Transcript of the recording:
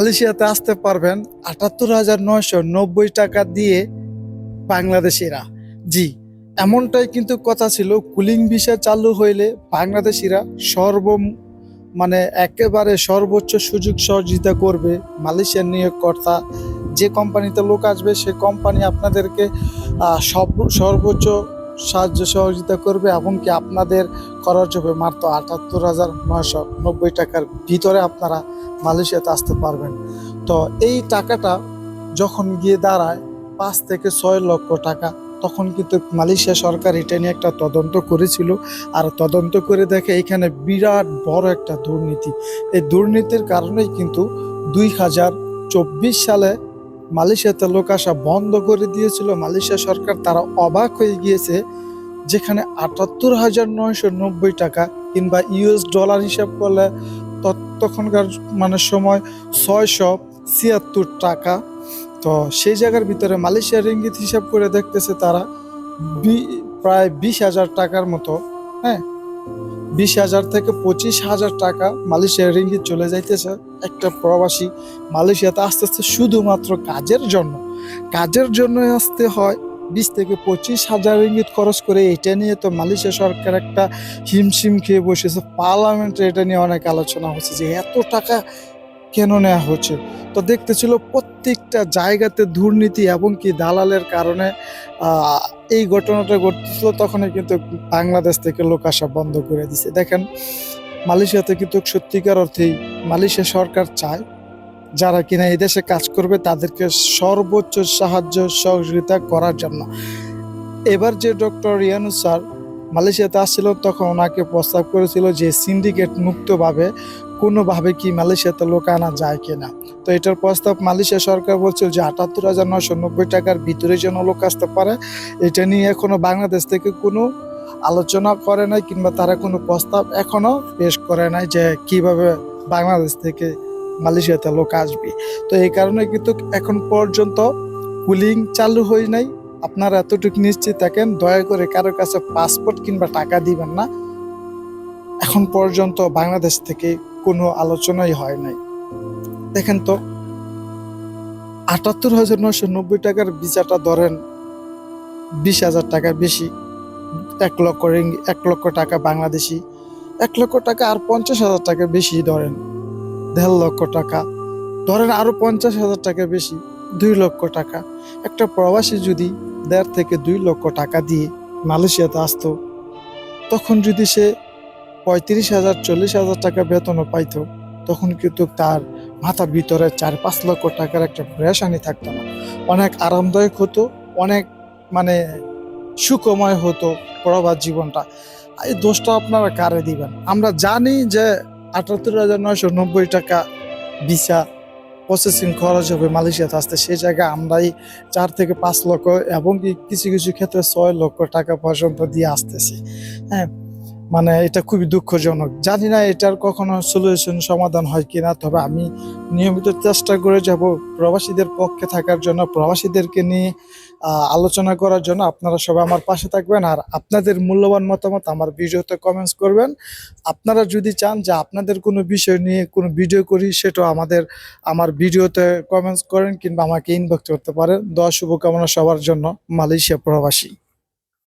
মালয়েশিয়াতে আসতে পারবেন আটাত্তর হাজার নয়শো নব্বই টাকা দিয়ে বাংলাদেশিরা। জি, এমনটাই কিন্তু কথা ছিল, কুলিং ভিসা চালু হইলে বাংলাদেশিরা সর্ব মানে একেবারে সর্বোচ্চ সুযোগ সহযোগিতা করবে মালয়েশিয়ার নিয়োগকর্তা। যে কোম্পানিতে লোক আসবে, সে কোম্পানি আপনাদেরকে সব, সর্বোচ্চ সাহায্য সহযোগিতা করবে এবং কি আপনাদের খরচ হবে মাত্র আটাত্তর হাজার নব্বই টাকার ভিতরে আপনারা মালয়েশিয়াতে আসতে পারবেন। তো এই টাকাটা যখন গিয়ে দাঁড়ায়, পাঁচ থেকে ছয় লক্ষ টাকা, তখন কিন্তু মালয়েশিয়া সরকার এটা নিয়ে একটা তদন্ত করেছিল। আর তদন্ত করে দেখে এখানে বিরাট বড় একটা দুর্নীতি। এই দুর্নীতির কারণেই কিন্তু দুই হাজার চব্বিশ সালে মালয়েশিয়াতে লোক আসা বন্ধ করে দিয়েছিল। মালয়েশিয়া সরকার তারা অবাক হয়ে গিয়েছে যেখানে আটাত্তর হাজার নয়শো নব্বই টাকা কিংবা ইউএস ডলার হিসাব করলে তখনকার মানে সময় ছয়শো ছিয়াত্তর টাকা। তো সেই জায়গার ভিতরে মালয়েশিয়ার রিঙ্গিত হিসাব করে দেখতেছে তারা প্রায় বিশ হাজার টাকার মতো হ্যাঁ? বিশ হাজার থেকে পঁচিশ হাজার টাকা মালয়েশিয়ার রিঙ্গিত চলে যাইতেছে। একটা প্রবাসী মালয়েশিয়াতে আস্তে আস্তে শুধুমাত্র কাজের জন্য কাজের জন্য আসতে হয়। বিশ থেকে পঁচিশ হাজার ইঙ্গিত খরচ করে এটা নিয়ে তো মালয়েশিয়া সরকার একটা হিমশিম খেয়ে বসেছে। পার্লামেন্টে এটা নিয়ে অনেক আলোচনা হচ্ছে যে এত টাকা কেন নেওয়া হচ্ছে? তো দেখতেছিল প্রত্যেকটা জায়গাতে দুর্নীতি এবং কি দালালের কারণে এই ঘটনাটা ঘটতেছিল, তখনই কিন্তু বাংলাদেশ থেকে লোক আসা বন্ধ করে দিছে। দেখেন, মালয়েশিয়াতে কিন্তু সত্যিকার অর্থেই মালয়েশিয়া সরকার চায় যারা কিনা এদেশে কাজ করবে, তাদেরকে সর্বোচ্চ সাহায্য সহযোগিতা করার জন্য। এবার যে ডক্টর রিয়ানু স্যার মালয়েশিয়াতে আসছিল, তখন ওনাকে প্রস্তাব করেছিল যে সিন্ডিকেট মুক্তভাবে কোনোভাবে কি মালয়েশিয়াতে লোক আনা যায় কিনা। তো এটার প্রস্তাব মালয়েশিয়া সরকার বলছিল যে আটাত্তর হাজার নশো নব্বই টাকার ভিতরে যেন লোক আসতে পারে। এটা নিয়ে এখনও বাংলাদেশ থেকে কোনো আলোচনা করে নাই কিংবা তারা কোনো প্রস্তাব এখনও পেশ করে নাই যে কীভাবে বাংলাদেশ থেকে মালয়েশিয়াতে লোক আসবে। তো এই কারণে কিন্তু এখন পর্যন্ত কুলিং চালু হয় নাই। আপনারা এতটুকু নিশ্চিত থাকেন, দয়া করে কারোর কাছে পাসপোর্ট কিংবা টাকা দিবেন না। এখন পর্যন্ত বাংলাদেশ থেকে কোনো আলোচনাই হয় নাই। দেখেন তো, আটাত্তর হাজার নশো নব্বই টাকার ভিসাটা ধরেন বিশ হাজার টাকা বেশি, এক লক্ষ এক লক্ষ টাকা বাংলাদেশি, এক লক্ষ টাকা আর পঞ্চাশ হাজার টাকা বেশি ধরেন। দেড় লক্ষ টাকা, ধরেন আরও পঞ্চাশ হাজার টাকা বেশি, দুই লক্ষ টাকা। একটা প্রবাসী যদি দেড় থেকে দুই লক্ষ টাকা দিয়ে মালয়েশিয়াতে আসতো, তখন যদি সে পঁয়ত্রিশ হাজার, চল্লিশ হাজার টাকা বেতনও পাইতো, তখন কিন্তু তার মাথার ভিতরে চার পাঁচ লক্ষ টাকার একটা প্রেশানি থাকতো না। অনেক আরামদায়ক হতো, অনেক মানে সুখময় হতো প্রবাস জীবনটা। এই দোষটা আপনারা কারে দিবেন? আমরা জানি যে আটাত্তর হাজার নয়শো নব্বই টাকা ভিসা প্রসেসিং খরচ হবে মালয়েশিয়াতে। আসতে সেই জায়গায় আমরাই চার থেকে পাঁচ লক্ষ এবং কি কিছু কিছু ক্ষেত্রে ছয় লক্ষ টাকা পর্যন্ত দিয়ে আসতেছি। হ্যাঁ মানে এটা খুবই দুঃখজনক। জানি না এটার কখনো সলিউশন সমাধান হয় কিনা, তবে আমি নিয়মিত চেষ্টা করে যাব প্রবাসীদের পক্ষে থাকার জন্য। প্রবাসীদেরকে নিয়ে আলোচনা করার জন্য আপনারা সবাই আমার পাশে থাকবেন আর আপনাদের মূল্যবান মতামত আমার ভিডিওতে কমেন্টস করবেন। আপনারা যদি চান যে আপনাদের কোনো বিষয় নিয়ে কোনো ভিডিও করি, সেটাও আমাদের, আমার ভিডিওতে কমেন্টস করেন কিংবা আমাকে ইনবক্স করতে পারেন। দোয়া, শুভকামনা সবার জন্য মালয়েশিয়া প্রবাসী।